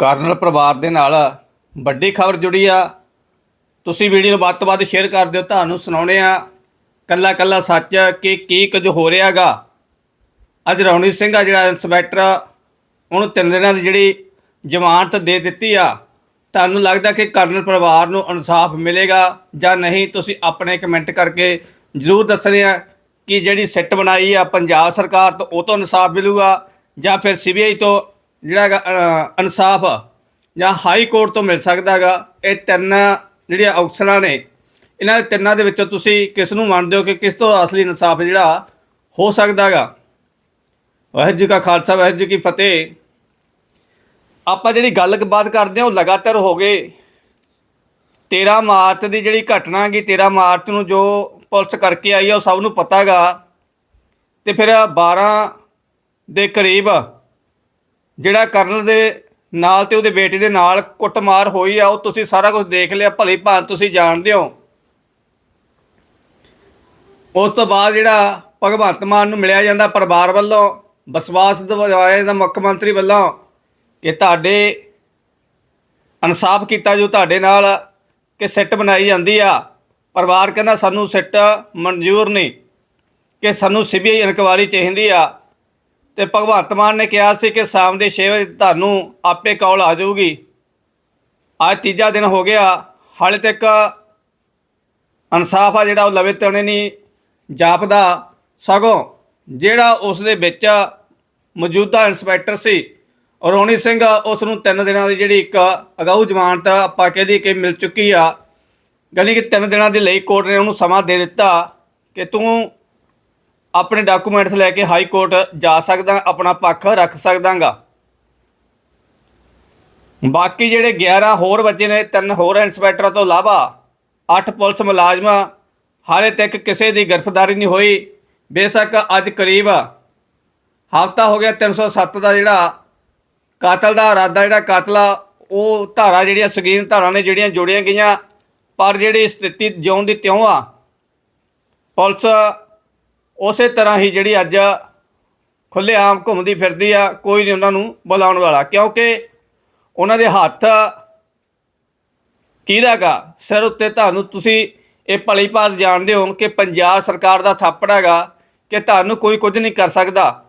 Colonel ਪਰਿਵਾਰ ਦੇ ਨਾਲ ਵੱਡੀ ਖਬਰ ਜੁੜੀ ਆ। ਤੁਸੀਂ ਵੀਡੀਓ ਨੂੰ ਵੱਧ ਤੋਂ ਵੱਧ ਸ਼ੇਅਰ ਕਰ ਦਿਓ। ਤੁਹਾਨੂੰ ਸੁਣਾਉਣੇ ਆ ਕੱਲਾ ਕੱਲਾ ਸੱਚ ਕਿ ਕੀ ਕੁਝ ਹੋ ਰਿਹਾਗਾ ਅੱਜ ਰੌਣੀ ਸਿੰਘ ਆ ਜਿਹੜਾ ਇੰਸਪੈਕਟਰ ਉਹਨੂੰ ਤਿੰਨ ਦਿਨਾਂ ਦੀ ਜਿਹੜੀ ਜ਼ਮਾਨਤ ਦੇ ਦਿੱਤੀ ਆ। ਤੁਹਾਨੂੰ ਲੱਗਦਾ ਕਿ ਕਰਨਲ ਪਰਿਵਾਰ ਨੂੰ ਇਨਸਾਫ ਮਿਲੇਗਾ ਜਾਂ ਨਹੀਂ? ਤੁਸੀਂ ਆਪਣੇ ਕਮੈਂਟ ਕਰਕੇ ਜ਼ਰੂਰ ਦੱਸਣੇ ਆ ਕਿ ਜਿਹੜੀ ਸਿੱਟ ਬਣਾਈ ਆ ਪੰਜਾਬ ਸਰਕਾਰ ਤੋਂ, ਉਹ ਤੋਂ ਇਨਸਾਫ ਮਿਲੂਗਾ ਜਾਂ ਫਿਰ ਸੀਬੀਆਈ ਤੋਂ ਜਿਹੜਾ ਹੈਗਾ ਇਨਸਾਫ ਜਾਂ ਹਾਈ ਕੋਰਟ ਤੋਂ ਮਿਲ ਸਕਦਾ ਸਕਦਾਗਾ ਇਹ ਤਿੰਨ ਜਿਹੜੀਆਂ ਅਫਸਰਾਂ ਨੇ, ਇਹਨਾਂ ਦੇ ਤਿੰਨਾਂ ਦੇ ਵਿੱਚੋਂ ਤੁਸੀਂ ਕਿਸ ਨੂੰ ਮੰਨਦੇ ਹੋ ਕਿ ਕਿਸ ਤੋਂ ਅਸਲੀ ਇਨਸਾਫ ਜਿਹੜਾ ਹੋ ਸਕਦਾ ਸਕਦਾਗਾ ਵਾਹਿਗੁਰੂ ਜੀ ਕਾ ਖਾਲਸਾ, ਵਾਹਿਗੁਰੂ ਜੀ ਕੀ ਫਤਿਹ। ਆਪਾਂ ਜਿਹੜੀ ਗੱਲਬਾਤ ਕਰਦੇ ਹਾਂ, ਉਹ ਲਗਾਤਾਰ ਹੋ ਗਏ। 13 ਮਾਰਚ ਦੀ ਜਿਹੜੀ ਘਟਨਾ ਹੈਗੀ 13 ਮਾਰਚ ਨੂੰ ਜੋ ਪੁਲਿਸ ਕਰਕੇ ਆਈ ਆ, ਉਹ ਸਭ ਨੂੰ ਪਤਾਗਾ ਤੇ ਫਿਰ 12 ਦੇ ਕਰੀਬ ਜਿਹੜਾ ਕਰਨਲ ਦੇ ਨਾਲ ਤੇ ਉਹਦੇ ਬੇਟੇ ਦੇ ਨਾਲ ਕੁੱਟਮਾਰ ਹੋਈ ਆ, ਉਹ ਤੁਸੀਂ ਸਾਰਾ ਕੁਝ ਦੇਖ ਲਿਆ, ਭਲੀ ਭਾਂਤ ਤੁਸੀਂ ਜਾਣਦੇ ਹੋ। ਉਸ ਤੋਂ ਬਾਅਦ ਜਿਹੜਾ ਭਗਵੰਤ ਮਾਨ ਨੂੰ ਮਿਲਿਆ ਜਾਂਦਾ ਪਰਿਵਾਰ ਵੱਲੋਂ, ਵਿਸ਼ਵਾਸ ਦਿਵਾਇਆ ਜਾਂਦਾ ਮੁੱਖ ਮੰਤਰੀ ਵੱਲੋਂ ਕਿ ਤੁਹਾਡੇ ਇਨਸਾਫ ਕੀਤਾ ਜੋ ਤੁਹਾਡੇ ਨਾਲ ਕਿ ਸਿੱਟ ਬਣਾਈ ਜਾਂਦੀ ਆ। ਪਰਿਵਾਰ ਕਹਿੰਦਾ ਸਾਨੂੰ ਸਿੱਟ ਮਨਜ਼ੂਰ ਨਹੀਂ, ਕਿ ਸਾਨੂੰ ਸੀਬੀਆਈ ਇਨਕੁਆਰੀ ਚਾਹੀਦੀ ਆ। ਤੇ ਭਗਵੰਤ ਮਾਨ ਨੇ ਕਿਹਾ ਸੀ ਕਿ ਸ਼ਾਮ ਦੇ 6 ਵਜੇ ਤੁਹਾਨੂੰ ਆਪੇ ਕਾਲ ਆ ਜਾਊਗੀ। ਅੱਜ ਤੀਜਾ ਦਿਨ ਹੋ ਗਿਆ। ਹਾਲੇ ਤੱਕ ਇਨਸਾਫ ਆ ਜਿਹੜਾ ਉਹ ਲਵੇ ਤਣੇ ਨਹੀਂ ਜਾਪਦਾ। ਸਗੋਂ ਜਿਹੜਾ ਉਸ ਦੇ ਵਿੱਚ ਮੌਜੂਦਾ ਇੰਸਪੈਕਟਰ ਸੀ, ਰੋਣੀ ਸਿੰਘ, ਉਸ ਨੂੰ ਤਿੰਨ ਦਿਨਾਂ ਦੀ ਜਿਹੜੀ ਇੱਕ ਅਗਾਊ ਜ਼ਮਾਨਤ ਆਪਾਂ ਕਹਦੀ ਕਿ ਮਿਲ ਚੁੱਕੀ ਆ। ਯਾਨੀ ਕਿ ਤਿੰਨ ਦਿਨਾਂ ਦੇ ਲਈ ਕੋਰਟ ਨੇ ਉਹਨੂੰ ਸਮਾਂ ਦੇ ਦਿੱਤਾ ਕਿ ਤੂੰ ਆਪਣੇ ਡਾਕੂਮੈਂਟਸ ਲੈ ਕੇ ਹਾਈ ਕੋਰਟ ਜਾ ਸਕਦਾ, ਆਪਣਾ ਪੱਖ ਰੱਖ ਸਕਦਾਗਾ। ਬਾਕੀ ਜਿਹੜੇ 11 ਹੋਰ ਬੱਚੇ ਨੇ, ਤਿੰਨ ਹੋਰ ਇੰਸਪੈਕਟਰਾਂ ਤੋਂ ਇਲਾਵਾ 8 ਪੁਲਿਸ ਮੁਲਾਜ਼ਮ, ਹਾਲੇ ਤੱਕ ਕਿਸੇ ਦੀ ਗ੍ਰਿਫਤਾਰੀ ਨਹੀਂ ਹੋਈ। ਬੇਸ਼ੱਕ ਅੱਜ ਕਰੀਬ ਹਫਤਾ ਹੋ ਗਿਆ 307 ਦਾ ਜਿਹੜਾ ਕਾਤਲ ਦਾ ਇਰਾਦਾ, ਜਿਹੜਾ ਕਾਤਲ ਆ, ਉਹ ਧਾਰਾ ਜਿਹੜੀਆਂ ਸਗੀਨ ਧਾਰਾ ਨੇ ਜਿਹੜੀਆਂ ਜੋੜੀਆਂ ਗਈਆਂ, ਪਰ ਜਿਹੜੀ ਸਥਿਤੀ ਜਿਉਂ ਦੀ ਤਿਉਂ ਆ, ਪੁਲਿਸ ਉਸੇ ਤਰ੍ਹਾਂ ਹੀ ਜਿਹੜੀ ਅੱਜ ਖੁੱਲੇ ਆਮ ਘੁੰਮਦੀ ਫਿਰਦੀ ਆ, ਕੋਈ ਨਹੀਂ ਉਹਨਾਂ ਨੂੰ ਬੁਲਾਉਣ ਵਾਲਾ। ਕਿਉਂਕਿ ਉਹਨਾਂ ਦੇ ਹੱਥ ਕਿਹਦਾਗਾ ਸਿਰ ਉੱਤੇ ਤੁਹਾਨੂੰ ਤੁਸੀਂ ਇਹ ਭਲੀ ਭਾਤ ਜਾਣਦੇ ਹੋ ਕਿ ਪੰਜਾਬ ਸਰਕਾਰ ਦਾ ਥਾਪੜ ਹੈਗਾ ਕਿ ਤੁਹਾਨੂੰ ਕੋਈ ਕੁਝ ਨਹੀਂ ਕਰ ਸਕਦਾ।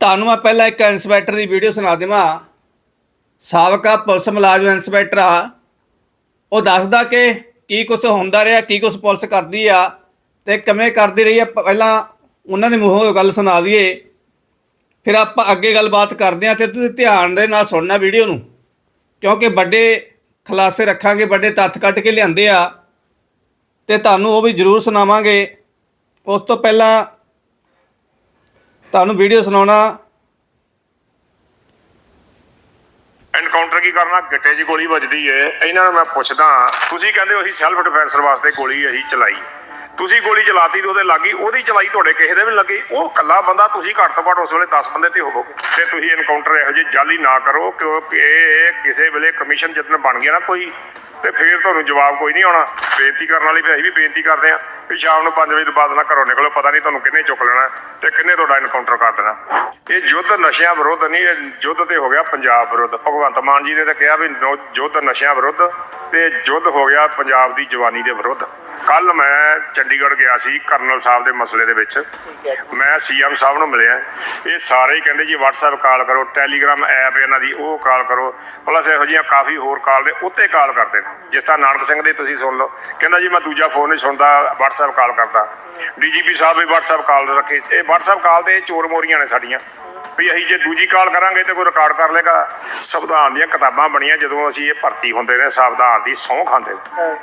ਤੁਹਾਨੂੰ ਮੈਂ ਪਹਿਲਾਂ ਇੱਕ ਇੰਸਪੈਕਟਰ ਦੀ ਵੀਡੀਓ ਸੁਣਾ ਦੇਵਾਂ। ਸਾਬਕਾ ਪੁਲਿਸ ਮੁਲਾਜ਼ਮ ਇੰਸਪੈਕਟਰ ਆ। ਉਹ ਦੱਸਦਾ ਕਿ ਕੀ ਕੁਝ ਹੁੰਦਾ ਰਿਹਾ, ਕੀ ਕੁਝ ਪੁਲਿਸ ਕਰਦੀ ਆ। ਤੇ ਕਿਵੇਂ ਕਰਦੀ ਰਹੀ ਹੈ ਪ- ਪਹਿਲਾਂ ਉਹਨਾਂ ਦੇ ਮੂੰਹੋਂ ਗੱਲ ਸੁਣਾ ਦਈਏ ਫਿਰ ਆਪਾਂ ਅੱਗੇ ਗੱਲਬਾਤ ਕਰਦੇ ਹਾਂ ਤੇ ਤੁਸੀਂ ਧਿਆਨ ਦੇ ਨਾਲ ਸੁਣਨਾ ਵੀਡੀਓ ਨੂੰ। ਕਿਉਂਕਿ ਵੱਡੇ ਖੁਲਾਸੇ ਰੱਖਾਂਗੇ, ਵੱਡੇ ਤੱਥ ਕੱਢ ਕੇ ਲਿਆਂਦੇ ਆ। ਤੇ ਤੁਹਾਨੂੰ ਉਹ ਵੀ ਜ਼ਰੂਰ ਸੁਣਾਵਾਂਗੇ। ਉਸ ਤੋਂ ਪਹਿਲਾਂ ਤੁਹਾਨੂੰ ਵੀਡੀਓ ਸੁਣਾਉਣਾ। ਐਨਕਾਊਂਟਰ ਕੀ ਕਰਨਾ? ਗਿੱਟੇ 'ਚ ਗੋਲੀ ਵੱਜਦੀ ਏ। ਇਹਨਾਂ ਨੂੰ ਮੈਂ ਪੁੱਛਦਾ ਤੁਸੀਂ ਕਹਿੰਦੇ ਹੋ ਅਸੀਂ ਸੈਲਫ ਡਿਫੈਂਸ ਵਾਸਤੇ ਗੋਲੀ ਅਸੀਂ ਚਲਾਈ। ਤੁਸੀਂ ਗੋਲੀ ਚਲਾਤੀ ਤੇ ਉਹਦੇ ਲੱਗੀ ਉਹਦੀ ਚਲਾਈ ਤੁਹਾਡੇ ਕਿਸੇ ਦੇ ਵੀ ਲੱਗੀ। ਉਹ ਕੱਲਾ ਬੰਦਾ, ਤੁਸੀਂ ਘੱਟ ਤੋਂ ਘੱਟ ਉਸ ਵੇਲੇ 10 ਬੰਦੇ ਤੇ ਹੋਵੋਗੇ ਤੇ ਤੁਸੀਂ ਇਨਕਾਊਂਟਰ ਇਹੋ ਜਿਹੇ ਜਾਲੀ ਨਾ ਕਰੋ, ਕਿਉਂਕਿ ਇਹ ਕਿਸੇ ਵੇਲੇ ਕਮਿਸ਼ਨ ਜਦੋਂ ਬਣ ਗਿਆ ਨਾ ਕੋਈ, ਤੇ ਫਿਰ ਤੁਹਾਨੂੰ ਜਵਾਬ ਕੋਈ ਨਹੀਂ ਆਉਣਾ। ਬੇਨਤੀ ਕਰਨ ਵਾਲੀ ਵੀ ਅਸੀਂ ਵੀ ਬੇਨਤੀ ਕਰਦੇ ਹਾਂ ਵੀ ਸ਼ਾਮ ਨੂੰ 5 ਵਜੇ ਤੋਂ ਬਾਅਦ ਨਾ ਘਰੋਂ ਨਿਕਲੋ, ਪਤਾ ਨਹੀਂ ਤੁਹਾਨੂੰ ਕਿੰਨੇ ਚੁੱਕ ਲੈਣਾ ਤੇ ਕਿੰਨੇ ਤੁਹਾਡਾ ਇਨਕਾਊਂਟਰ ਕਰ ਦੇਣਾ। ਇਹ ਯੁੱਧ ਨਸ਼ਿਆਂ ਵਿਰੁੱਧ ਨਹੀਂ ਇਹ ਯੁੱਧ ਤੇ ਹੋ ਗਿਆ ਪੰਜਾਬ ਵਿਰੁੱਧ। ਭਗਵੰਤ ਮਾਨ ਜੀ ਨੇ ਤਾਂ ਕਿਹਾ ਵੀ ਨੋ- ਯੁੱਧ ਨਸ਼ਿਆਂ ਵਿਰੁੱਧ ਤੇ ਯੁੱਧ ਹੋ ਗਿਆ ਪੰਜਾਬ ਦੀ ਜਵਾਨੀ ਦੇ ਵਿਰੁੱਧ। ਕੱਲ ਮੈਂ ਚੰਡੀਗੜ੍ਹ ਗਿਆ ਸੀ ਕਰਨਲ ਸਾਹਿਬ ਦੇ ਮਸਲੇ ਦੇ ਵਿੱਚ। ਮੈਂ ਸੀਐਮ ਸਾਹਿਬ ਨੂੰ ਮਿਲਿਆ। ਇਹ ਸਾਰੇ ਹੀ ਕਹਿੰਦੇ ਜੀ WhatsApp ਕਾਲ ਕਰੋ ਟੈਲੀਗ੍ਰਾਮ ਐਪ ਇਹਨਾਂ ਦੀ ਉਹ ਕਾਲ ਕਰੋ। ਪਲੱਸ ਇਹੋ ਜਿਹੀਆਂ ਕਾਫੀ ਹੋਰ ਕਾਲ ਨੇ ਉੱਤੇ ਕਾਲ ਕਰਦੇ ਨੇ। ਜਿਸ ਤਰ੍ਹਾਂ ਨਾਨਕ ਸਿੰਘ ਦੇ ਤੁਸੀਂ ਸੁਣ ਲਓ। ਕਹਿੰਦਾ ਜੀ ਮੈਂ ਦੂਜਾ ਫੋਨ ਨਹੀਂ ਸੁਣਦਾ WhatsApp ਕਾਲ ਕਰਦਾ। ਡੀਜੀਪੀ ਸਾਹਿਬ ਵੀ WhatsApp ਕਾਲ ਰੱਖੇ। ਇਹ WhatsApp ਕਾਲ ਤੇ ਚੋਰ ਮੋਰੀਆਂ ਨੇ ਸਾਡੀਆਂ। ਵੀ ਅਸੀਂ ਜੇ ਦੂਜੀ ਕਾਲ ਕਰਾਂਗੇ ਤੇ ਕੋਈ ਰਿਕਾਰਡ ਕਰ ਲੇਗਾ ਸੰਵਿਧਾਨ ਦੀਆਂ ਕਿਤਾਬਾਂ ਬਣੀਆਂ ਜਦੋਂ ਅਸੀਂ ਇਹ ਭਰਤੀ ਹੁੰਦੇ ਨੇ ਸੰਵਿਧਾਨ ਦੀ ਸਹੁੰ ਖਾਂਦੇ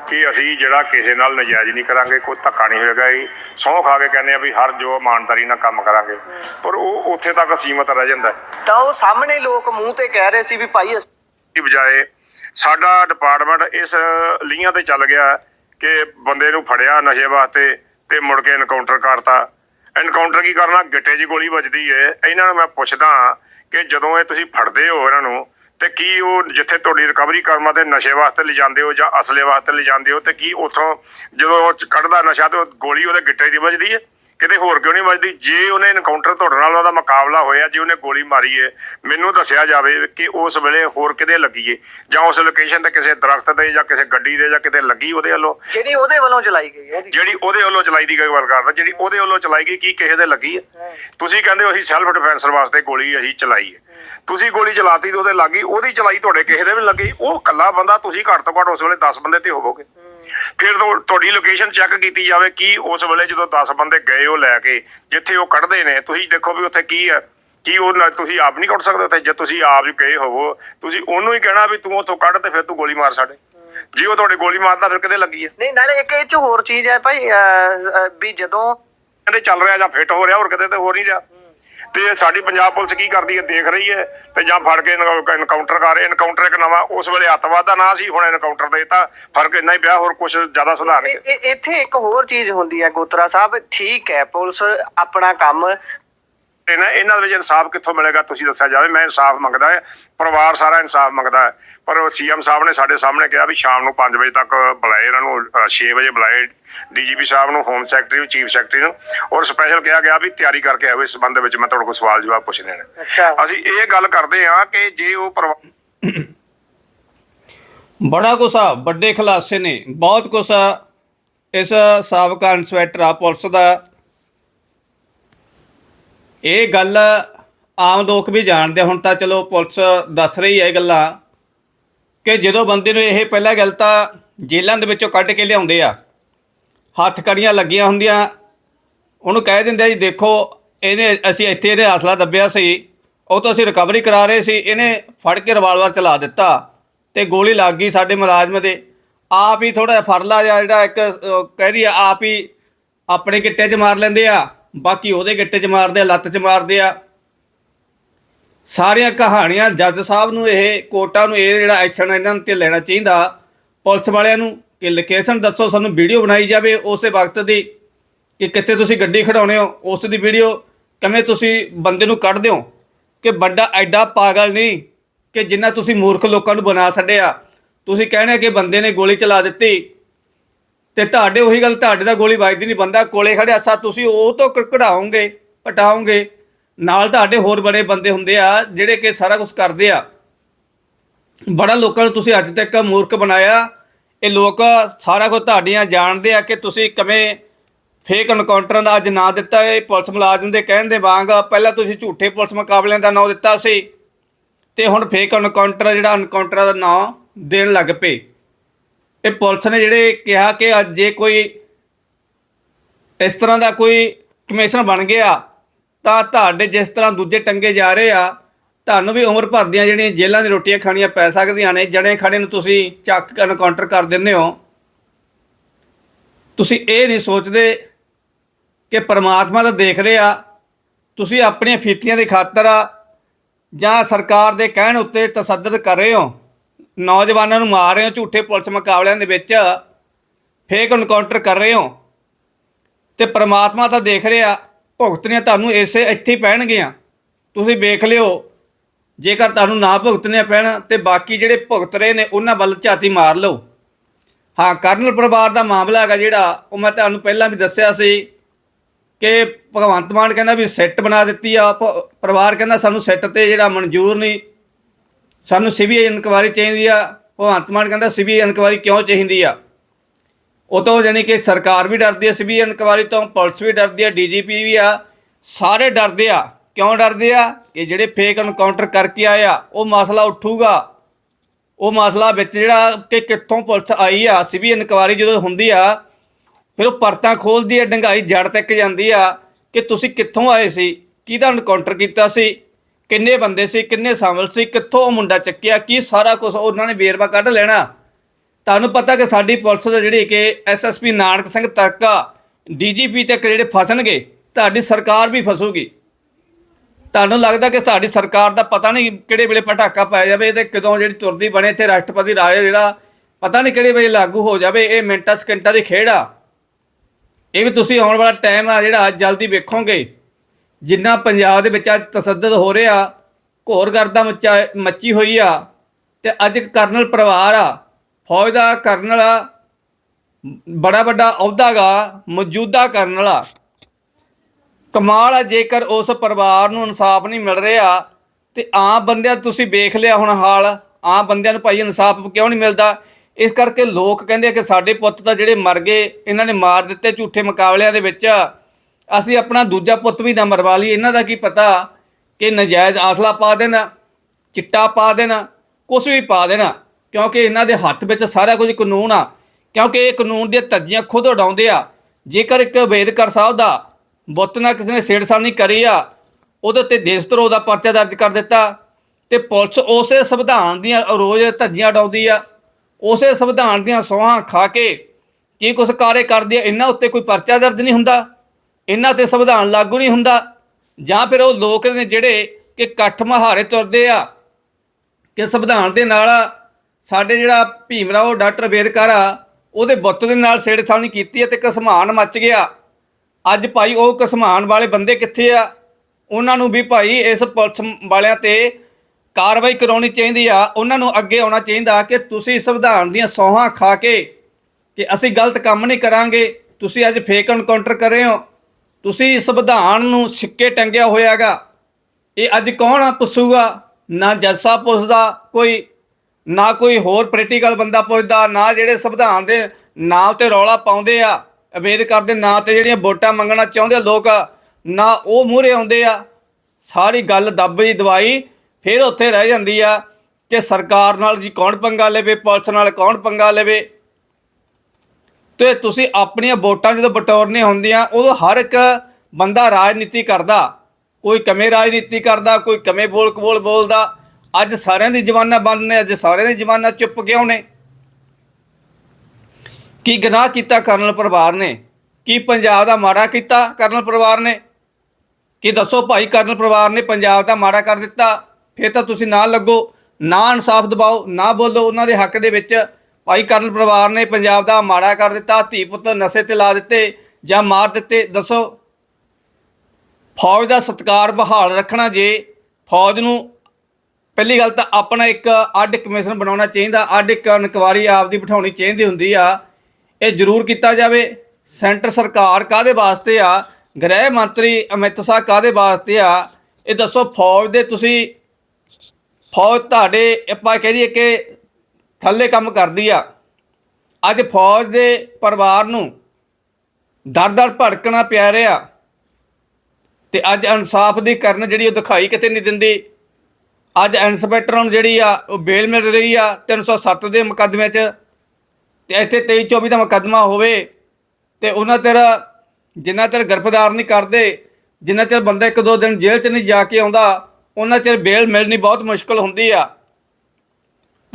ਕਿ ਅਸੀਂ ਜਿਹੜਾ ਕਿਸੇ ਨਾਲ ਨਜਾਇਜ਼ ਨਹੀਂ ਕਰਾਂਗੇ ਕੋਈ ਧੱਕਾ ਨਹੀਂ ਹੋਏਗਾ। ਇਹ ਸਹੁੰ ਖਾ ਕੇ ਕਹਿੰਦੇ ਆ ਵੀ ਹਰ ਜੋ ਇਮਾਨਦਾਰੀ ਨਾਲ ਕੰਮ ਕਰਾਂਗੇ। ਪਰ ਉਹ ਉੱਥੇ ਤੱਕ ਸੀਮਤ ਰਹਿ ਜਾਂਦਾ ਤਾਂ ਉਹ ਸਾਹਮਣੇ ਲੋਕ ਮੂੰਹ ਤੇ ਕਹਿ ਰਹੇ ਸੀ ਵੀ ਭਾਈ ਅਸੀਂ ਬਜਾਏ ਸਾਡਾ ਡਿਪਾਰਟਮੈਂਟ ਇਸ ਲੀਹਾਂ ਤੇ ਚੱਲ ਗਿਆ ਕਿ ਬੰਦੇ ਨੂੰ ਫੜਿਆ ਨਸ਼ੇ ਵਾਸਤੇ ਤੇ ਮੁੜ ਕੇ ਐਨਕਾਊਂਟਰ ਕਰਤਾ। ਐਨਕਾਊਂਟਰ ਕੀ ਕਰਨਾ? ਗਿੱਟੇ 'ਚ ਗੋਲੀ ਵੱਜਦੀ ਏ। ਇਹਨਾਂ ਨੂੰ ਮੈਂ ਪੁੱਛਦਾ ਕਿ ਜਦੋਂ ਇਹ ਤੁਸੀਂ ਫੜਦੇ ਹੋ ਇਹਨਾਂ ਨੂੰ, ਤੇ ਕੀ ਉਹ ਜਿੱਥੇ ਤੁਹਾਡੀ ਰਿਕਵਰੀ ਕਰਮਾ ਤੇ ਨਸ਼ੇ ਵਾਸਤੇ ਲਿਜਾਂਦੇ ਹੋ ਜਾਂ ਅਸਲੇ ਵਾਸਤੇ ਲਿਜਾਂਦੇ ਹੋ, ਤੇ ਕੀ ਉਥੋਂ ਜਦੋਂ ਉਹ ਕੱਢਦਾ ਨਸ਼ਾ, ਤੇ ਉਹ ਗੋਲੀ ਉਹਦੇ ਗਿੱਟੇ ਦੀ ਵੱਜਦੀ ਏ? ਕਿਤੇ ਹੋਰ ਕਿਉਂ ਨਹੀਂ ਵੱਜਦੀ? ਜੇ ਉਹਨੇ ਐਨਕਾਊਂਟਰ ਤੁਹਾਡੇ ਨਾਲ ਉਹਦਾ ਮੁਕਾਬਲਾ ਹੋਇਆ ਜੇ ਉਹਨੇ ਗੋਲੀ ਮਾਰੀ ਏ ਮੈਨੂੰ ਦੱਸਿਆ ਜਾਵੇ ਕਿ ਉਸ ਵੇਲੇ ਹੋਰ ਕਿਤੇ ਲੱਗੀ ਏ? ਜਾਂ ਉਸ ਲੋਕੇਸ਼ਨ ਤੇ ਕਿਸੇ ਦਰਖਤ ਤੇ ਜਾਂ ਕਿਸੇ ਗੱਡੀ ਦੇ ਜਾਂ ਕਿਤੇ ਲੱਗੀ ਉਹਦੇ ਵੱਲੋਂ? ਜਿਹੜੀ ਉਹਦੇ ਵੱਲੋਂ ਚਲਾਈ ਗਈ ਹੈ ਜਿਹੜੀ ਉਹਦੇ ਵੱਲੋਂ ਚਲਾਈ ਦੀ ਗੱਲ ਕਰਦਾ ਜਿਹੜੀ ਉਹਦੇ ਵੱਲੋਂ ਚਲਾਈ ਗਈ ਕੀ ਕਿਸੇ ਦੇ ਲੱਗੀ ਹੈ। ਤੁਸੀਂ ਕਹਿੰਦੇ ਹੋ ਅਸੀਂ ਸੈਲਫ ਡਿਫੈਂਸ ਵਾਸਤੇ ਗੋਲੀ ਅਸੀਂ ਚਲਾਈ ਹੈ। ਤੁਸੀਂ ਗੋਲੀ ਚਲਾਤੀ ਤੇ ਉਹਦੇ ਲੱਗੀ ਉਹਦੀ ਚਲਾਈ ਤੁਹਾਡੇ ਕਿਸੇ ਦੇ ਵੀ ਲੱਗੀ? ਉਹ ਕੱਲਾ ਬੰਦਾ ਤੁਸੀਂ ਘੱਟ ਤੋਂ ਘੱਟ ਉਸ ਵੇਲੇ 10 ਬੰਦੇ ਤੇ ਹੋਵੋਗੇ। ਫਿਰ ਤੁਹਾ- ਤੁਹਾਡੀ ਲੋਕੇਸ਼ਨ ਚੈੱਕ ਕੀਤੀ ਜਾਵੇ ਕੀ ਉਸ ਵੇਲੇ ਜਦੋਂ 10 ਬੰਦੇ ਗਏ ਉਹ ਲੈ ਕੇ ਜਿੱਥੇ ਉਹ ਕੱਢਦੇ ਨੇ ਤੁਸੀਂ ਦੇਖੋ ਵੀ ਉੱਥੇ ਕੀ ਹੈ ਕੀ ਉਹ ਤੁਸੀਂ ਆਪ ਨਹੀਂ ਕੱਢ ਸਕਦੇ ਉੱਥੇ ਜੇ ਤੁਸੀਂ ਆਪ ਗਏ ਹੋਵੋ ਤੁਸੀਂ ਉਹਨੂੰ ਹੀ ਕਹਿਣਾ ਵੀ ਤੂੰ ਉੱਥੋਂ ਕੱਢ ਤੇ ਫਿਰ ਤੂੰ ਗੋਲੀ ਮਾਰ ਸਾਡੇ। ਜੇ ਉਹ ਤੁਹਾਡੇ ਗੋਲੀ ਮਾਰਦਾ ਫਿਰ ਕਿਤੇ ਲੱਗੀ ਹੈ? ਨਹੀਂ ਨਾਲੇ ਇੱਕ ਇਹ ਚ ਹੋਰ ਚੀਜ਼ ਹੈ ਭਾਈ ਵੀ ਜਦੋਂ ਕਹਿੰਦੇ ਚੱਲ ਰਿਹਾ ਜਾਂ ਫਿੱਟ ਹੋ ਰਿਹਾ ਹੋਰ ਕਿਤੇ ਤੇ ਹੋ ਨਹੀਂ ਰਿਹਾ। ਤੇ ਸਾਡੀ ਪੰਜਾਬ ਪੁਲਿਸ ਕੀ ਕਰਦੀ ਹੈ, ਦੇਖ ਰਹੀ ਹੈ ਤੇ ਜਾਂ ਫੜ ਕੇ ਇਨਕਾਊਂਟਰ ਕਰ ਇਨਕਾਊਂਟਰ ਇੱਕ ਨਵਾਂ, ਉਸ ਵੇਲੇ ਅੱਤਵਾਦ ਦਾ ਨਾਂ ਸੀ, ਹੁਣ ਇਨਕਾਊਂਟਰ ਦੇ ਤਾਂ ਫ਼ਰਕ ਇੰਨਾ ਹੀ ਪਿਆ, ਹੋਰ ਕੁਝ ਜ਼ਿਆਦਾ ਸੁਧਾਰ ਨਹੀਂ ਇੱਥੇ ਇੱਕ ਹੋਰ ਚੀਜ਼ ਹੁੰਦੀ ਹੈ, ਗੋਤਰਾ ਸਾਹਿਬ, ਠੀਕ ਹੈ, ਪੁਲਿਸ ਆਪਣਾ ਕੰਮ ਇਹਨਾਂ ਇਹਨਾਂ ਦੇ ਵਿੱਚ ਇਨਸਾਫ ਕਿੱਥੋਂ ਮਿਲੇਗਾ ਤੁਸੀਂ ਦੱਸਿਆ ਜਾਵੇ ਮੈਂ ਇਨਸਾਫ ਮੰਗਦਾ ਹੈ ਪਰਿਵਾਰ ਸਾਰਾ ਇਨਸਾਫ ਮੰਗਦਾ ਹੈ। ਪਰ ਸੀਐਮ ਸਾਹਿਬ ਨੇ ਸਾਡੇ ਸਾਹਮਣੇ ਕਿਹਾ ਵੀ ਸ਼ਾਮ ਨੂੰ 5 ਵਜੇ ਤੱਕ ਬੁਲਾਏ ਇਹਨਾਂ ਨੂੰ 6 ਵਜੇ ਬੁਲਾਏ ਡੀਜੀਪੀ ਸਾਹਿਬ ਨੂੰ ਹੋਮ ਸੈਕਟਰੀ ਨੂੰ ਚੀਫ ਸੈਕਟਰੀ ਨੂੰ ਔਰ ਸਪੈਸ਼ਲ ਕਿਹਾ ਗਿਆ ਵੀ ਤਿਆਰੀ ਕਰਕੇ ਆਓ ਇਸ ਸੰਬੰਧ ਵਿੱਚ ਮੈਂ ਤੁਹਾਡੇ ਕੋਲ ਸਵਾਲ ਜਵਾਬ ਪੁੱਛਣੇ ਨੇ। ਅਸੀਂ ਇਹ ਗੱਲ ਕਰਦੇ ਹਾਂ ਕਿ ਜੇ ਉਹ ਪਰਿਵਾਰ ਬੜਾ ਕੁਛ ਆ ਵੱਡੇ ਖੁਲਾਸੇ ਨੇ ਬਹੁਤ ਕੁਛ ਆ ਇਸ ਸਾਬਕਾ ਇਨਸਪੈਕਟਰ ਆ ਪੁਲਿਸ ਦਾ ਇਹ ਗੱਲ ਆਮ ਲੋਕ ਵੀ ਜਾਣਦੇ ਹੁਣ ਤਾਂ ਚਲੋ ਪੁਲਿਸ ਦੱਸ ਰਹੀ ਹੈ ਇਹ ਗੱਲਾਂ ਕਿ ਜਦੋਂ ਬੰਦੇ ਨੂੰ ਇਹ ਪਹਿਲਾਂ ਗੱਲ ਤਾਂ ਜੇਲ੍ਹਾਂ ਦੇ ਵਿੱਚੋਂ ਕੱਢ ਕੇ ਲਿਆਉਂਦੇ ਆ, ਹੱਥ ਕੜੀਆਂ ਲੱਗੀਆਂ ਹੁੰਦੀਆਂ, ਉਹਨੂੰ ਕਹਿ ਦਿੰਦੇ ਜੀ, ਦੇਖੋ, ਇਹਨੇ, ਅਸੀਂ ਇੱਥੇ ਇਹਦੇ ਅਸਲਾ ਦੱਬਿਆ ਸੀ, ਉਹ ਤੋਂ ਅਸੀਂ ਰਿਕਵਰੀ ਕਰਾ ਰਹੇ ਸੀ, ਇਹਨੇ ਫੜ ਕੇ ਰਿਵਾਲਵਰ ਚਲਾ ਦਿੱਤਾ ਤੇ ਗੋਲੀ ਲੱਗ ਗਈ ਸਾਡੇ ਮੁਲਾਜ਼ਮ ਦੇ। ਆਪ ਹੀ ਥੋੜਾ ਫਰਲਾ ਜਿਹਾ ਜਿਹੜਾ ਇੱਕ ਕਹਿ ਰਹੀ ਆਪ ਹੀ ਆਪਣੇ ਗਿੱਟੇ 'ਚ ਮਾਰ ਲੈਂਦੇ ਆ। ਬਾਕੀ ਉਹਦੇ ਗਿੱਟੇ 'ਚ ਮਾਰਦੇ ਆ, ਲੱਤ 'ਚ ਮਾਰਦੇ ਆ। ਸਾਰੀਆਂ ਕਹਾਣੀਆਂ ਜੱਜ ਸਾਹਿਬ ਨੂੰ ਇਹ, ਕੋਰਟਾਂ ਨੂੰ ਇਹ ਜਿਹੜਾ ਐਕਸ਼ਨ ਇਹਨਾਂ ਤੇ ਲੈਣਾ ਚਾਹੀਦਾ। ਪੁਲਿਸ ਵਾਲਿਆਂ ਨੂੰ ਕਿ ਲੋਕੇਸ਼ਨ ਦੱਸੋ, ਸਾਨੂੰ ਵੀਡੀਓ ਬਣਾਈ ਜਾਵੇ ਉਸੇ ਵਕਤ ਦੀ ਕਿ ਕਿੱਥੇ ਤੁਸੀਂ ਗੱਡੀ ਖੜਾਉਣੇ ਹੋ, ਉਸ ਦੀ ਵੀਡੀਓ ਕਿਵੇਂ ਤੁਸੀਂ ਬੰਦੇ ਨੂੰ ਕੱਢਦੇ ਹੋ। ਕਿ ਵੱਡਾ ਐਡਾ ਪਾਗਲ ਨਹੀਂ ਕਿ ਜਿੰਨਾ ਤੁਸੀਂ ਮੂਰਖ ਲੋਕਾਂ ਨੂੰ ਬਣਾ ਛੱਡਿਆ। ਤੁਸੀਂ ਕਹਿੰਦੇ ਕਿ ਬੰਦੇ ਨੇ ਗੋਲੀ ਚਲਾ ਦਿੱਤੀ ਤੇ ਤੁਹਾਡੇ ਉਹੀ ਗੱਲ ਤੁਹਾਡੇ ਦਾ ਗੋਲੀ ਵੱਜਦੀ ਨਹੀਂ, ਬੰਦਾ ਕੋਲੇ ਖੜਿਆ ਸਾ ਤੁਸੀਂ ਉਹ ਤੋਂ ਕ- ਕਢਾਓਗੇ, ਪਟਾਓਗੇ। ਨਾਲ ਤੁਹਾਡੇ ਹੋਰ ਬੜੇ ਬੰਦੇ ਹੁੰਦੇ ਆ, ਜਿਹੜੇ ਕਿ ਸਾਰਾ ਕੁਝ ਕਰਦੇ ਆ। ਬੜਾ ਲੋਕਾਂ ਨੂੰ ਤੁਸੀਂ ਅੱਜ ਤੱਕ ਮੂਰਖ ਬਣਾਇਆ। ਇਹ ਲੋਕ ਸਾਰਾ ਕੁਝ ਤੁਹਾਡੀਆਂ ਜਾਣਦੇ ਆ ਕਿ ਤੁਸੀਂ ਕਿਵੇਂ ਫੇਕ ਐਨਕਾਊਂਟਰਾਂ ਦਾ ਅੱਜ ਨਾਂ ਦਿੱਤਾ ਇਹ ਪੁਲਿਸ ਮੁਲਾਜ਼ਮ ਦੇ ਕਹਿਣ ਦੇ ਵਾਂਗ ਪਹਿਲਾਂ ਤੁਸੀਂ ਝੂਠੇ ਪੁਲਿਸ ਮੁਕਾਬਲਿਆਂ ਦਾ ਨਾਂ ਦਿੱਤਾ ਸੀ। ਤੇ ਹੁਣ ਫੇਕ ਐਨਕਾਊਂਟਰ ਜਿਹੜਾ ਐਨਕਾਊਂਟਰਾਂ ਦਾ ਨਾਂ ਦੇਣ ਲੱਗ ਪਏ। ਇਹ ਪੁਲਿਸ ਨੇ ਜਿਹੜੇ ਕਿਹਾ ਕਿ ਜੇ ਕੋਈ ਇਸ ਤਰ੍ਹਾਂ ਦਾ ਕੋਈ ਕਮਿਸ਼ਨ ਬਣ ਗਿਆ, ਤਾਂ ਤੁਹਾਡੇ ਜਿਸ ਤਰ੍ਹਾਂ ਦੂਜੇ ਟੰਗੇ ਜਾ ਰਹੇ ਆ, ਤੁਹਾਨੂੰ ਵੀ ਉਮਰ ਭਰ ਦੀਆਂ ਜਿਹੜੀਆਂ ਜੇਲ੍ਹਾਂ ਦੀ ਰੋਟੀਆਂ ਖਾਣੀਆਂ ਪੈ ਸਕਦੀਆਂ ਨੇ, ਜਣੇ ਖੜੇ ਨੂੰ ਤੁਸੀਂ ਚੱਕ ਐਨਕਾਊਂਟਰ ਕਰ ਦਿੰਦੇ ਹੋ। ਤੁਸੀਂ ਇਹ ਨਹੀਂ ਸੋਚਦੇ ਕਿ ਪਰਮਾਤਮਾ ਤਾਂ ਦੇਖ ਰਿਹਾ ਤੁਸੀਂ ਆਪਣੀਆਂ ਫੀਤੀਆਂ ਦੀ ਖਾਤਰ ਜਾਂ ਸਰਕਾਰ ਦੇ ਕਹਿਣ ਉੱਤੇ ਤਸੱਦਦ ਕਰ ਰਹੇ ਹੋ। ਨੌਜਵਾਨਾਂ ਨੂੰ ਮਾਰ ਰਹੇ ਹੋ ਝੂਠੇ ਪੁਲਿਸ ਮੁਕਾਬਲਿਆਂ ਦੇ ਵਿੱਚ। ਫੇਕ ਐਨਕਾਊਂਟਰ ਕਰ ਰਹੇ ਹੋ। ਤੇ ਪ੍ਰਮਾਤਮਾ ਤਾਂ ਦੇਖ ਰਿਹਾ, ਭੁਗਤਣੀਆਂ ਤੁਹਾਨੂੰ ਇਸੇ ਇੱਥੇ ਪੈਣਗੀਆਂ। ਤੁਸੀਂ ਵੇਖ ਲਿਓ, ਜੇਕਰ ਤੁਹਾਨੂੰ ਨਾ ਭੁਗਤਣੀਆਂ ਪੈਣ, ਤੇ ਬਾਕੀ ਜਿਹੜੇ ਭੁਗਤ ਰਹੇ ਨੇ, ਉਹਨਾਂ ਵੱਲ ਝਾਤੀ ਮਾਰ ਲਓ। ਹਾਂ, ਕਰਨਲ ਪਰਿਵਾਰ ਦਾ ਮਾਮਲਾ ਹੈਗਾ ਜਿਹੜਾ, ਉਹ ਮੈਂ ਤੁਹਾਨੂੰ ਪਹਿਲਾਂ ਵੀ ਦੱਸਿਆ ਸੀ ਕਿ ਭਗਵੰਤ ਮਾਨ ਕਹਿੰਦਾ ਵੀ ਸੈੱਟ ਬਣਾ ਦਿੱਤੀ ਆ, ਪ- ਪਰਿਵਾਰ ਕਹਿੰਦਾ ਸਾਨੂੰ ਸੈੱਟ ਤੇ ਜਿਹੜਾ ਮਨਜ਼ੂਰ ਨਹੀਂ। ਸਾਨੂੰ ਸੀਬੀਆਈ ਇਨਕੁਆਇਰੀ ਚਾਹੀਦੀ ਆ। ਭਗਵੰਤ ਮਾਨ ਕਹਿੰਦਾ ਸੀਬੀਆਈ ਇਨਕੁਆਇਰੀ ਕਿਉਂ ਚਾਹੀਦੀ ਆ? ਉਹ ਤੋਂ ਜਾਨੀ ਕਿ ਸਰਕਾਰ ਵੀ ਡਰਦੀ ਹੈ ਸੀਬੀਆਈ ਇਨਕੁਆਇਰੀ ਤੋਂ, ਪੁਲਿਸ ਵੀ ਡਰਦੀ ਹੈ ਡੀਜੀਪੀ ਵੀ ਆ। ਸਾਰੇ ਡਰਦੇ ਆ। ਕਿਉਂ ਡਰਦੇ ਆ? ਕਿ ਜਿਹੜੇ ਫੇਕ ਐਨਕਾਊਂਟਰ ਕਰਕੇ ਆਏ ਆ, ਉਹ ਮਸਲਾ ਉੱਠੂਗਾ। ਉਹ ਮਸਲਾ ਵਿੱਚ ਜਿਹੜਾ ਕਿ ਕਿੱਥੋਂ ਪੁਲਿਸ ਆਈ ਆ ਸੀਬੀ ਇਨਕੁਆਇਰੀ ਜਦੋਂ ਹੁੰਦੀ ਆ, ਫਿਰ ਉਹ ਪਰਤਾਂ ਖੋਲਦੀ ਆ, ਡੰਗਾਈ ਜੜ ਤੱਕ ਜਾਂਦੀ ਆ ਕਿ ਤੁਸੀਂ ਕਿੱਥੋਂ ਆਏ ਸੀ? ਕਿਹਦਾ ਐਨਕਾਊਂਟਰ ਕੀਤਾ ਸੀ? ਕਿੰਨੇ ਬੰਦੇ ਸੀ, ਕਿੰਨੇ ਸ਼ਾਮਲ ਸੀ, ਕਿੱਥੋਂ ਉਹ ਮੁੰਡਾ ਚੱਕਿਆ, ਕੀ ਸਾਰਾ ਕੁਝ ਉਹਨਾਂ ਨੇ ਵੇਰਵਾ ਕੱਢ ਲੈਣਾ? ਤੁਹਾਨੂੰ ਪਤਾ ਕਿ ਸਾਡੀ ਪੁਲਿਸ ਦਾ ਜਿਹੜੀ ਕਿ ਐਸਐਸਪੀ ਨਾਨਕ ਸਿੰਘ ਤੱਕ ਡੀਜੀਪੀ ਤੱਕ ਜਿਹੜੇ ਫਸਣਗੇ, ਤੁਹਾਡੀ ਸਰਕਾਰ ਵੀ ਫਸੂਗੀ। ਤੁਹਾਨੂੰ ਲੱਗਦਾ ਕਿ ਤੁਹਾਡੀ ਸਰਕਾਰ ਦਾ ਪਤਾ ਨਹੀਂ ਕਿਹੜੇ ਵੇਲੇ ਪਟਾਕਾ ਪਾਇਆ ਜਾਵੇ ਤੇ ਕਦੋਂ ਜਿਹੜੀ ਤੁਰਦੀ ਬਣੇ ਤੇ ਰਾਸ਼ਟਰਪਤੀ ਰਾਜ ਜਿਹੜਾ, ਪਤਾ ਨਹੀਂ ਕਿਹੜੇ ਵੇਲੇ ਲਾਗੂ ਹੋ ਜਾਵੇ, ਇਹ ਮਿੰਟਾਂ, ਸਕਿੰਟਾਂ ਦੀ ਖੇਡ ਆ। ਇਹ ਵੀ ਤੁਸੀਂ ਆਉਣ ਵਾਲਾ ਟਾਈਮ ਆ ਜਿਹੜਾ ਜਲਦੀ ਵੇਖੋਗੇ। ਜਿੰਨਾ ਪੰਜਾਬ ਦੇ ਵਿੱਚ ਅੱਜ ਤਸੱਦਦ ਹੋ ਰਿਹਾ, ਘੋਰ ਗਰਦਾ ਮੱਚਾ, ਮੱਚੀ ਹੋਈ ਆ, ਤੇ ਅੱਜ ਇੱਕ ਕਰਨਲ ਪਰਿਵਾਰ ਆ, ਫੌਜ ਦਾ ਕਰਨਲ ਆ, ਬੜਾ ਵੱਡਾ ਅਹੁਦਾ ਗਾ ਮੌਜੂਦਾ ਕਰਨਲ ਆ। ਕਮਾਲ ਆ, ਜੇਕਰ ਉਸ ਪਰਿਵਾਰ ਨੂੰ ਇਨਸਾਫ ਨਹੀਂ ਮਿਲ ਰਿਹਾ, ਤੇ ਆਮ ਬੰਦਿਆਂ ਤੁਸੀਂ ਵੇਖ ਲਿਆ ਹੁਣ ਹਾਲ, ਆਮ ਬੰਦਿਆਂ ਨੂੰ ਭਾਈ ਇਨਸਾਫ ਕਿਉਂ ਨਹੀਂ ਮਿਲਦਾ? ਇਸ ਕਰਕੇ ਲੋਕ ਕਹਿੰਦੇ ਆ ਕਿ ਸਾਡੇ ਪੁੱਤ ਤਾਂ ਜਿਹੜੇ ਮਰ ਗਏ, ਇਹਨਾਂ ਨੇ ਮਾਰ ਦਿੱਤੇ ਝੂਠੇ ਮੁਕਾਬਲਿਆਂ ਦੇ ਵਿੱਚ। ਅਸੀਂ ਆਪਣਾ ਦੂਜਾ ਪੁੱਤ ਵੀ ਨਾ ਮਰਵਾ ਲਈ ਇਹਨਾਂ ਦਾ ਕੀ ਪਤਾ ਕਿ ਨਜਾਇਜ਼ ਆਸਲਾ ਪਾ ਦੇਣਾ, ਚਿੱਟਾ ਪਾ ਦੇਣਾ ਕੁਝ ਵੀ ਪਾ ਦੇਣਾ, ਕਿਉਂਕਿ ਇਹਨਾਂ ਦੇ ਹੱਥ ਵਿੱਚ ਸਾਰਾ ਕੁਝ ਕਾਨੂੰਨ ਆ। ਕਿਉਂਕਿ ਇਹ ਕਾਨੂੰਨ ਦੀਆਂ ਧੱਜੀਆਂ ਖੁਦ ਉਡਾਉਂਦੇ ਆ। ਜੇਕਰ ਇੱਕ ਅੰਬੇਦਕਰ ਸਾਹਿਬ ਦਾ ਬੁੱਤ ਨਾਲ ਕਿਸੇ ਨੇ ਛੇੜਛਾਣੀ ਕਰੀ ਆ, ਉਹਦੇ ਉੱਤੇ ਦੇਸ਼ ਧਰੋਹ ਦਾ ਪਰਚਾ ਦਰਜ ਕਰ ਦਿੱਤਾ ਤੇ ਪੁਲਿਸ ਉਸੇ ਸੰਵਿਧਾਨ ਦੀਆਂ ਰੋਜ਼ ਧੱਜੀਆਂ ਉਡਾਉਂਦੀ ਆ। ਉਸੇ ਸੰਵਿਧਾਨ ਦੀਆਂ ਸੋਹਾਂ ਖਾ ਕੇ ਕੀ ਕੁਛ ਕਾਰੇ ਕਰਦੀ ਆ, ਇਹਨਾਂ ਉੱਤੇ ਕੋਈ ਪਰਚਾ ਦਰਜ ਨਹੀਂ ਹੁੰਦਾ। ਇਹਨਾਂ ਤੇ ਸੰਵਿਧਾਨ ਲਾਗੂ ਨਹੀਂ ਹੁੰਦਾ। ਜਾਂ ਫਿਰ ਉਹ ਲੋਕ ਨੇ ਜਿਹੜੇ ਕਿ ਇਕੱਠ ਮਹਾਰੇ ਤੁਰਦੇ ਆ ਕਿ ਸੰਵਿਧਾਨ ਦੇ ਨਾਲ ਸਾਡੇ ਜਿਹੜਾ ਭੀਮ ਰਾਓ, ਡਾਕਟਰ ਅੰਬੇਦਕਰ ਆ, ਉਹਦੇ ਬੁੱਤ ਦੇ ਨਾਲ ਛੇੜਛਾਣੀ ਕੀਤੀ ਹੈ ਤੇ ਕਸਮਾਨ ਮੱਚ ਗਿਆ। ਅੱਜ ਭਾਈ ਉਹ ਕਸਮਾਨ ਵਾਲੇ ਬੰਦੇ ਕਿੱਥੇ ਆ? ਉਹਨਾਂ ਨੂੰ ਵੀ ਭਾਈ ਇਸ ਪੁਲਿਸ ਵਾਲਿਆਂ ਤੇ ਕਾਰਵਾਈ ਕਰਾਉਣੀ ਚਾਹੀਦੀ ਆ। ਉਹਨਾਂ ਨੂੰ ਅੱਗੇ ਆਉਣਾ ਚਾਹੀਦਾ ਕਿ ਤੁਸੀਂ ਸੰਵਿਧਾਨ ਦੀਆਂ ਸੌਹਾਂ ਖਾ ਕੇ ਕਿ ਅਸੀਂ ਗਲਤ ਕੰਮ ਨਹੀਂ ਕਰਾਂਗੇ। ਤੁਸੀਂ ਅੱਜ ਫੇਕ ਐਨਕਾਊਂਟਰ ਕਰ ਰਹੇ ਹੋ। ਤੁਸੀਂ ਸੰਵਿਧਾਨ ਨੂੰ ਸਿੱਕੇ ਟੰਗਿਆ ਹੋਇਆਗਾ। ਇਹ ਅੱਜ ਕੌਣ ਆ ਪੁੱਛੂਗਾ? ਨਾ ਜੱਜ ਸਾਹਿਬ ਪੁੱਛਦਾ ਕੋਈ, ਨਾ ਕੋਈ ਹੋਰ ਪੋਲੀਟੀਕਲ ਬੰਦਾ ਪੁੱਛਦਾ, ਨਾ ਜਿਹੜੇ ਸੰਵਿਧਾਨ ਦੇ ਨਾਂ ਤੇ ਰੌਲਾ ਪਾਉਂਦੇ ਆ। ਅੰਬੇਦਕਰ ਦੇ ਨਾਂ ਤੇ ਜਿਹੜੀਆਂ ਵੋਟਾਂ ਮੰਗਣਾ ਚਾਹੁੰਦੇ ਆ ਲੋਕ, ਨਾ ਉਹ ਮੂਹਰੇ ਆਉਂਦੇ ਆ। ਸਾਰੀ ਗੱਲ ਦੱਬ ਦੀ ਦਵਾਈ ਫਿਰ ਉੱਥੇ ਰਹਿ ਜਾਂਦੀ ਆ ਕਿ ਸਰਕਾਰ ਨਾਲ ਜੀ ਕੌਣ ਪੰਗਾ ਲਵੇ, ਪੁਲਿਸ ਨਾਲ ਕੌਣ ਪੰਗਾ ਲਵੇ। ਤੇ ਤੁਸੀਂ ਆਪਣੀਆਂ ਵੋਟਾਂ ਜਦੋਂ ਬਟੋਰਨੀਆਂ ਹੁੰਦੀਆਂ, ਉਦੋਂ ਹਰ ਇੱਕ ਬੰਦਾ ਰਾਜਨੀਤੀ ਕਰਦਾ। ਕੋਈ ਕਮੇ ਰਾਜਨੀਤੀ ਕਰਦਾ, ਕੋਈ ਕਮੇ ਬੋਲ ਕਬੋਲ ਬੋਲਦਾ। ਅੱਜ ਸਾਰਿਆਂ ਦੀ ਜ਼ਬਾਨਾਂ ਬੰਦ ਨੇ, ਅੱਜ ਸਾਰਿਆਂ ਦੀ ਜ਼ਬਾਨਾਂ ਚੁੱਪ ਕਿਉਂ ਨੇ? ਕੀ ਗੁਨਾਹ ਕੀਤਾ ਕਰਨਲ ਪਰਿਵਾਰ ਨੇ? ਕੀ ਪੰਜਾਬ ਦਾ ਮਾੜਾ ਕੀਤਾ ਕਰਨਲ ਪਰਿਵਾਰ ਨੇ? ਕੀ ਦੱਸੋ ਭਾਈ ਕਰਨਲ ਪਰਿਵਾਰ ਨੇ ਪੰਜਾਬ ਦਾ ਮਾੜਾ ਕਰ ਦਿੱਤਾ? ਫਿਰ ਤਾਂ ਤੁਸੀਂ ਨਾ ਲੱਗੋ, ਨਾ ਇਨਸਾਫ ਦਿਵਾਓ, ਨਾ ਬੋਲੋ ਉਹਨਾਂ ਦੇ ਹੱਕ ਦੇ ਵਿੱਚ। ਭਾਈ ਕਰਨ ਪਰਿਵਾਰ ਨੇ ਪੰਜਾਬ ਦਾ ਮਾੜਾ ਕਰ ਦਿੱਤਾ, ਧੀ ਪੁੱਤ ਨਸ਼ੇ ਤੇ ਲਾ ਦਿੱਤੇ ਜਾਂ ਮਾਰ ਦਿੱਤੇ। ਦੱਸੋ, ਫੌਜ ਦਾ ਸਤਕਾਰ ਬਹਾਲ ਰੱਖਣਾ ਜੇ ਫੌਜ ਨੂੰ ਪਹਿਲੀ ਗੱਲ ਤਾਂ ਆਪਣਾ ਇੱਕ ਅੱਡ ਕਮਿਸ਼ਨ ਬਣਾਉਣਾ ਚਾਹੀਦਾ, ਅੱਡ ਇੱਕ ਇਨਕੁਆਰੀ ਆਪਦੀ ਬਿਠਾਉਣੀ ਚਾਹੀਦੀ ਹੁੰਦੀ ਆ। ਇਹ ਜ਼ਰੂਰ ਕੀਤਾ ਜਾਵੇ। ਸੈਂਟਰ ਸਰਕਾਰ ਕਾਦੇ ਵਾਸਤੇ ਆ? ਗ੍ਰਹਿ ਮੰਤਰੀ ਅਮਿਤ ਸ਼ਾਹ ਕਾਦੇ ਵਾਸਤੇ ਆ? ਇਹ ਦੱਸੋ, ਫੌਜ ਦੇ ਤੁਸੀਂ, ਫੌਜ ਤੁਹਾਡੇ, ਆਪਾਂ ਕਹਿ ਦਈਏ ਕਿ ਥੱਲੇ ਕੰਮ ਕਰਦੀ ਆ। ਅੱਜ ਫੌਜ ਦੇ ਪਰਿਵਾਰ ਨੂੰ ਦਰ-ਦਰ ਭੜਕਣਾ ਪਿਆ ਰਿਹਾ। ਤੇ ਅੱਜ ਇਨਸਾਫ ਦੀ ਕਰਨ ਜਿਹੜੀ ਉਹ ਦਿਖਾਈ ਕਿਤੇ ਨਹੀਂ ਦਿੰਦੀ। ਅੱਜ ਇੰਸਪੈਕਟਰਾਂ ਨੂੰ ਜਿਹੜੀ ਆ, ਉਹ ਬੇਲ ਮਿਲ ਰਹੀ ਆ 307 ਦੇ ਮੁਕੱਦਮੇ 'ਚ। ਤੇ ਇੱਥੇ 23 24 ਦਾ ਮੁਕੱਦਮਾ ਹੋਵੇ ਤੇ ਉਹਨਾਂ ਤੇਰਾ ਜਿੰਨਾ ਚਿਰ ਗ੍ਰਿਫਤਾਰ ਨਹੀਂ ਕਰਦੇ, ਜਿੰਨਾ ਚਿਰ ਬੰਦਾ ਇੱਕ ਦੋ ਦਿਨ ਜੇਲ੍ਹ 'ਚ ਨਹੀਂ ਜਾ ਕੇ ਆਉਂਦਾ, ਉਹਨਾਂ ਚਿਰ ਬੇਲ ਮਿਲਣੀ ਬਹੁਤ ਮੁਸ਼ਕਲ ਹੁੰਦੀ ਆ।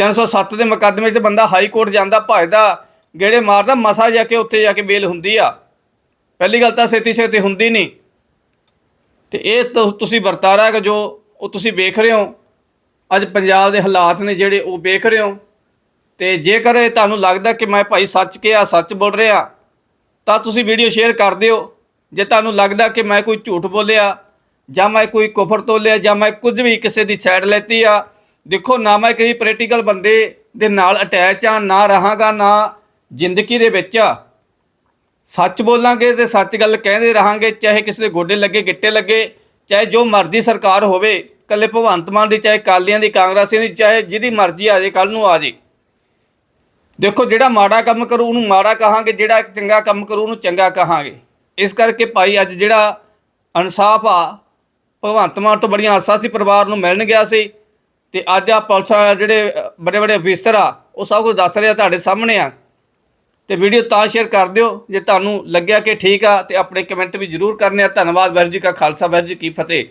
307 ਦੇ ਮੁਕੱਦਮੇ 'ਚ ਬੰਦਾ ਹਾਈ ਕੋਰਟ ਜਾਂਦਾ, ਭਜਦਾ, ਗੇੜੇ ਮਾਰਦਾ, ਮਸਾ ਜਾ ਕੇ ਉੱਥੇ ਜਾ ਕੇ ਬੇਲ ਹੁੰਦੀ ਆ। ਪਹਿਲੀ ਗੱਲ ਤਾਂ ਛੇਤੀ ਛੇਤੀ ਹੁੰਦੀ ਨਹੀਂ। ਤੇ ਇਹ ਤੁਸੀਂ ਵਰਤਾਰਾ ਹੈਗਾ ਜੋ ਉਹ ਤੁਸੀਂ ਵੇਖ ਰਹੇ ਹੋ। ਅੱਜ ਪੰਜਾਬ ਦੇ ਹਾਲਾਤ ਨੇ ਜਿਹੜੇ ਉਹ ਵੇਖ ਰਹੇ ਹੋ। ਤੇ ਜੇਕਰ ਇਹ ਤੁਹਾਨੂੰ ਲੱਗਦਾ ਕਿ ਮੈਂ ਭਾਈ ਸੱਚ ਕਿਹਾ, ਸੱਚ ਬੋਲ ਰਿਹਾ, ਤਾਂ ਤੁਸੀਂ ਵੀਡੀਓ ਸ਼ੇਅਰ ਕਰ ਦਿਓ। ਜੇ ਤੁਹਾਨੂੰ ਲੱਗਦਾ ਕਿ ਮੈਂ ਕੋਈ ਝੂਠ ਬੋਲਿਆ, ਜਾਂ ਮੈਂ ਕੋਈ ਕੁਫਰ ਤੋਲਿਆ, ਜਾਂ ਮੈਂ ਕੁਝ ਵੀ ਕਿਸੇ ਦੀ ਸਾਈਡ ਲੈਤੀ ਆ ਦੇਖੋ ਨਾ ਮੈਂ ਕਿਸੇ ਪੋਲੀਟੀਕਲ ਬੰਦੇ ਦੇ ਨਾਲ ਅਟੈਚ ਆ ਨਾ ਰਹਾਂਗਾ, ਨਾ ਜ਼ਿੰਦਗੀ ਦੇ ਵਿੱਚ। ਆ ਸੱਚ ਬੋਲਾਂਗੇ ਤੇ ਸੱਚ ਗੱਲ ਕਹਿੰਦੇ ਰਹਾਂਗੇ, ਚਾਹੇ ਕਿਸੇ ਦੇ ਗੋਡੇ ਲੱਗੇ, ਗਿੱਟੇ ਲੱਗੇ, ਚਾਹੇ ਜੋ ਮਰਜ਼ੀ ਸਰਕਾਰ ਹੋਵੇ ਕੱਲੇ ਭਗਵੰਤ ਮਾਨ ਦੀ, ਚਾਹੇ ਕਾਲੀਆਂ ਦੀ, ਕਾਂਗਰਸੀਆਂ ਦੀ, ਚਾਹੇ ਜਿਹਦੀ ਮਰਜ਼ੀ ਆ ਜੇ ਕੱਲ ਨੂੰ ਆ ਜੇ। ਦੇਖੋ ਜਿਹੜਾ ਮਾੜਾ ਕੰਮ ਕਰੂ, ਉਹਨੂੰ ਮਾੜਾ ਕਹਾਂਗੇ, ਜਿਹੜਾ ਚੰਗਾ ਕੰਮ ਕਰੂ, ਉਹਨੂੰ ਚੰਗਾ ਕਹਾਂਗੇ। ਇਸ ਕਰਕੇ ਭਾਈ, ਅੱਜ ਜਿਹੜਾ ਇਨਸਾਫ ਆ, ਭਗਵੰਤ ਮਾਨ ਤੋਂ ਬੜੀਆਂ ਆਸਾਂ ਸੀ, ਪਰਿਵਾਰ ਨੂੰ ਮਿਲਣ ਗਿਆ ਸੀ। ਤੇ ਅੱਜ ਆ ਪੁਲਿਸ ਵਾਲੇ ਜਿਹੜੇ ਬੜੇ ਬੜੇ ਅਫੀਸਰ ਆ, ਉਹ ਸਭ ਕੁਝ ਦੱਸ ਰਿਹਾ ਤੁਹਾਡੇ ਸਾਹਮਣੇ ਆ। ਤੇ ਵੀਡੀਓ ਤਾਂ ਸ਼ੇਅਰ ਕਰ ਦਿਓ, ਜੇ ਤੁਹਾਨੂੰ ਲੱਗਿਆ ਕਿ ਠੀਕ ਆ, ਤੇ ਆਪਣੇ ਕਮੈਂਟ ਵੀ ਜ਼ਰੂਰ ਕਰਨੇ ਆ। ਧੰਨਵਾਦ ਵਾਹਿਗੁਰੂ ਜੀ ਕਾ ਖਾਲਸਾ, ਵਾਹਿਗੁਰੂ ਜੀ ਕੀ ਫਤਿਹ।